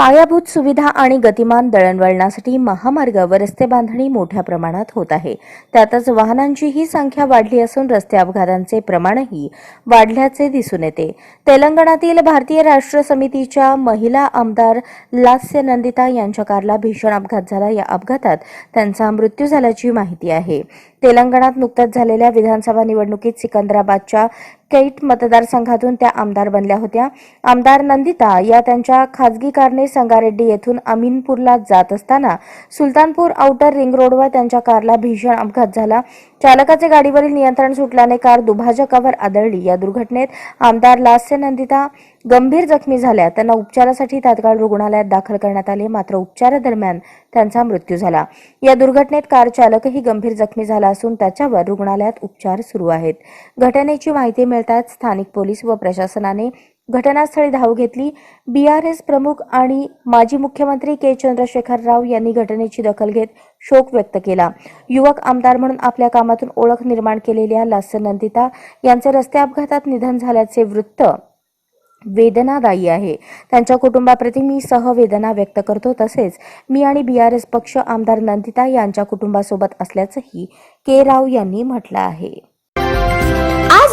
पायाभूत सुविधा आणि गतिमान दळणवळणासाठी महामार्ग व रस्ते बांधणी मोठ्या प्रमाणात होत आहे. त्यातच वाहनांचीही संख्या वाढली असून रस्ते अपघातांचे प्रमाणही वाढल्याचे दिसून येते. तेलंगणातील भारतीय राष्ट्र समितीच्या महिला आमदार लास्य नंदिता यांच्या कारला भीषण अपघात झाला. या अपघातात त्यांचा मृत्यू झाल्याची माहिती आहे. तेलंगणात नुकत्याच झालेल्या विधानसभा निवडणुकीत सिकंदराबादच्या कैट मतदारसंघातून त्या आमदार बनल्या होत्या. आमदार नंदिता या त्यांच्या खाजगी कारने संगारेड्डी येथून अमीनपूरला जात असताना सुलतानपूर आउटर रिंग रोडवर त्यांच्या कारला भीषण अपघात झाला. चालकाचे गाडीवरील नियंत्रण सुटल्याने कार दुभाजकावर आदळली. या दुर्घटनेत आमदार लास्य नंदिता गंभीर जखमी झाल्या. त्यांना उपचारासाठी तात्काळ रुग्णालयात दाखल करण्यात आले. मात्र उपचारादरम्यान त्यांचा मृत्यू झाला. या दुर्घटनेत कार चालकही गंभीर जखमी झाला असून त्याच्यावर रुग्णालयात उपचार सुरू आहेत. घटनेची माहिती मिळताच स्थानिक पोलीस व प्रशासनाने घटनास्थळी धाव घेतली. बीआरएस प्रमुख आणि माजी मुख्यमंत्री के. चंद्रशेखर राव यांनी घटनेची दखल घेत शोक व्यक्त केला. युवक आमदार म्हणून आपल्या कामातून ओळख निर्माण केलेल्या लासन नंदिता यांचे रस्ते अपघातात निधन झाल्याचे वृत्त वेदनादायी आहे. त्यांच्या कुटुंबाप्रती मी सहवेदना व्यक्त करतो. तसेच मी आणि बी आर एस पक्ष आमदार नंदिता यांच्या कुटुंबासोबत असल्याचंही के. राव यांनी म्हटलं आहे.